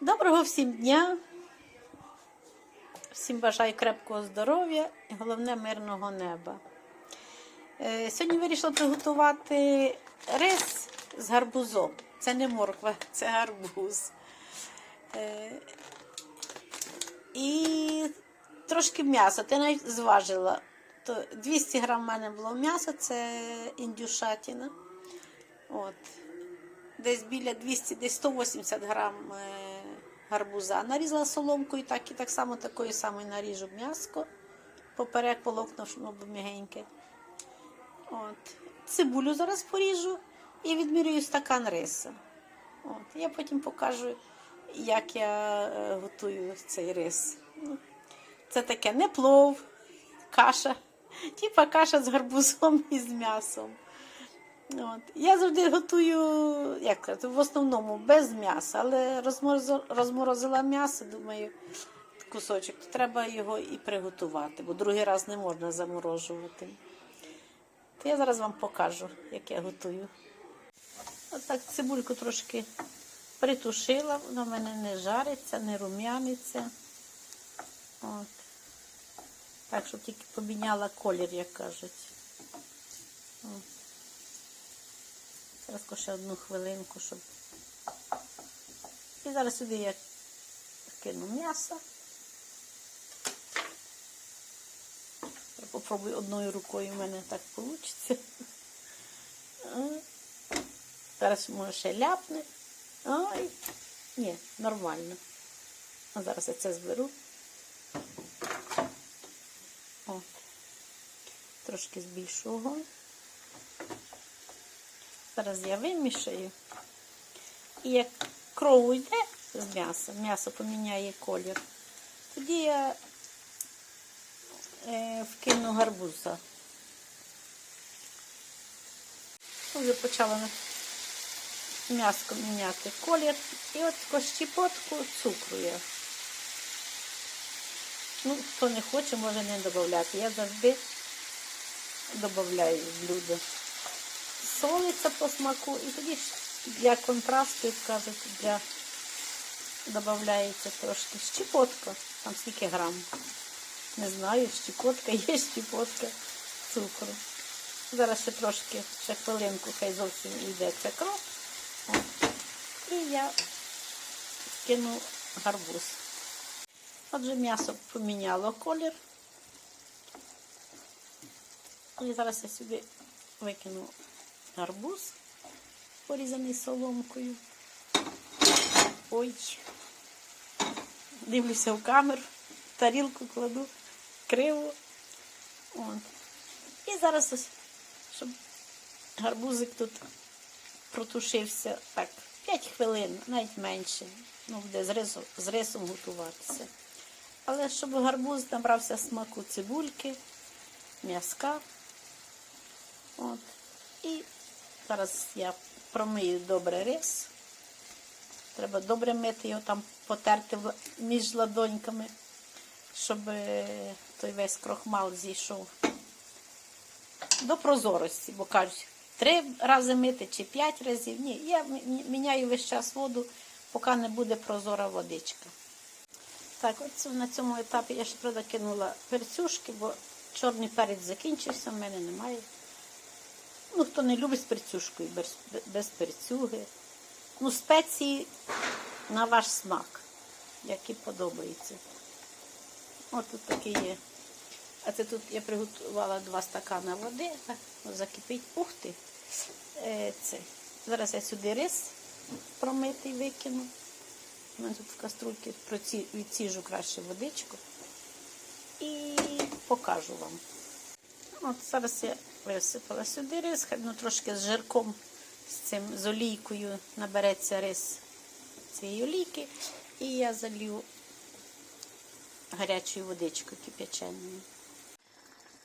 Доброго всім дня. Всім бажаю крепкого здоров'я і головне мирного неба. Е, Сьогодні вирішила приготувати рис з гарбузом. Це не морква, це гарбуз. Е, І трошки м'яса. Ти навіть зважила. 200 грам в мене було м'яса, це індюшатіна. От десь біля 200, десь 180 грам е, гарбуза. Нарізала соломкою, так і так само такою самою наріжу м'яско. Поперек волокна, щоб м'ягеньке. От. Цибулю зараз поріжу і відмірюю стакан риса. От. Я потім покажу, як я е, готую цей рис. Ну, Це таке не плов, каша, типа каша з гарбузом і з м'ясом. От. Я завжди готую, як в основному без м'яса, але розморозила, м'ясо, думаю, кусочок, то треба його і приготувати, бо другий раз не можна заморожувати. То я зараз вам покажу, як я готую. Отак цибульку трошки притушила, вона в мене не жариться, не рум'яниться. От. Так, щоб тільки поміняла колір, як кажуть. От. Зараз ще одну хвилинку, щоб. І зараз сюди я кину м'ясо. Я попробую одною рукою, в мене так вийде. Зараз може ще ляпне. Ой, ні, нормально. А зараз я це зберу. От. Трошки збільшу огонь. Зараз я вимішаю. І як кров йде з м'яса, м'ясо поміняє колір, тоді я е, вкину гарбуза. Вже почала м'яско міняти колір. І от таку щепотку цукру я. Ну, хто не хоче, може не додати. Я завжди додаю в блюдо солиться по смаку, і тоді для контрасту, як кажуть, для додається трошки щепотка. Там скільки грам. Не знаю, щепотка, є щепотка цукру. Зараз ще трошки, ще хвилинку, хай зовсім йде ця кров. І я кину гарбуз. Отже, м'ясо поміняло колір. І зараз я сюди викину гарбуз, порізаний соломкою. Ой, дивлюся в камеру, тарілку кладу криво. От. І зараз, ось, щоб гарбузик тут протушився так, 5 хвилин, навіть менше. Ну, буде з рисом, з рисом готуватися. Але щоб гарбуз набрався смаку цибульки, м'язка. От. І Зараз я промию добре рис. Треба добре мити його там потерти між ладоньками, щоб е, той весь крохмал зійшов до прозорості, бо кажуть, три рази мити чи п'ять разів. Ні, я міняю весь час воду, поки не буде прозора водичка. Так, от на цьому етапі я ще правда кинула перцюшки, бо чорний перець закінчився, в мене немає. Ну, хто не любить з перцюшкою, без, перцюги. Ну, спеції на ваш смак, які подобаються. Ось тут такі є. А це тут я приготувала два стакани води. Закипить. Ух. Е, це. Зараз я сюди рис промитий викину. У мене тут в каструльці відсіжу краще водичку. І покажу вам. От зараз я висипала сюди рис, хай ну, трошки з жирком, з цим, з олійкою набереться рис цієї олійки. І я залью гарячою водичкою кип'яченою.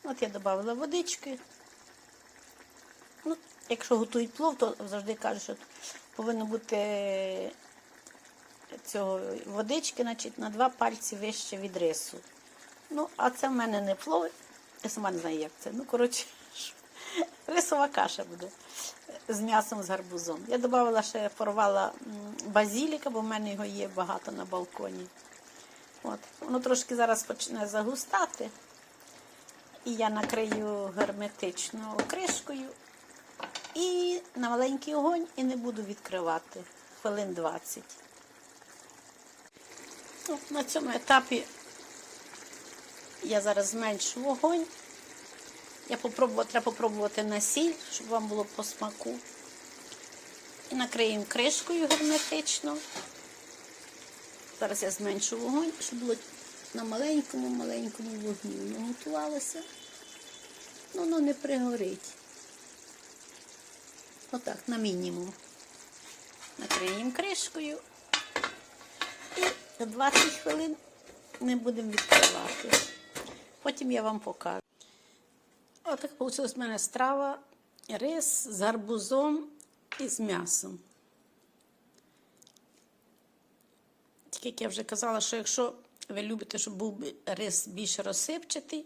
От я додала водички. Ну, Якщо готують плов, то завжди кажуть, що повинно бути цього водички значить, на два пальці вище від рису. Ну, а це в мене не плов. Я сама не знаю, як це. Ну, коротше, рисова каша буде з м'ясом з гарбузом. Я додавала ще порвала базіліка, бо в мене його є багато на балконі. От. Воно трошки зараз почне загустати. І я накрию герметичною кришкою і на маленький огонь і не буду відкривати хвилин 20. Ну, на цьому етапі я зараз зменшу вогонь. Я попробувала, треба попробувати на сіль, щоб вам було по смаку. І накриємо кришкою герметично. Зараз я зменшу вогонь, щоб було на маленькому-маленькому вогні. Воно готувалося. Ну, воно не пригорить. Отак, на мінімум. Накриємо кришкою. І за 20 хвилин не будемо відкривати. Потім я вам покажу. Отак вийшла в мене страва, рис з гарбузом і з м'ясом. Тільки як я вже казала, що якщо ви любите, щоб був рис більш розсипчатий,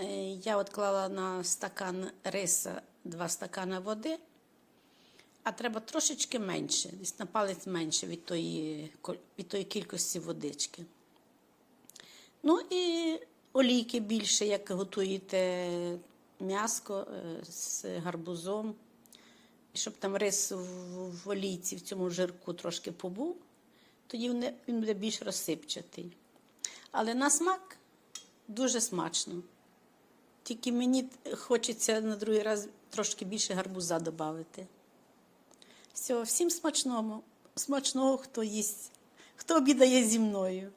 е, я от клала на стакан риса два стакани води, а треба трошечки менше, десь на палець менше від тої, від тої кількості водички. Ну і олійки більше, як готуєте м'яско е, з гарбузом. Щоб там рис в, олійці в цьому жирку трошки побув, тоді він буде більш розсипчатий. Але на смак дуже смачно. Тільки мені хочеться на другий раз трошки більше гарбуза додати. Все, всім смачного, смачного, хто їсть, хто обідає зі мною.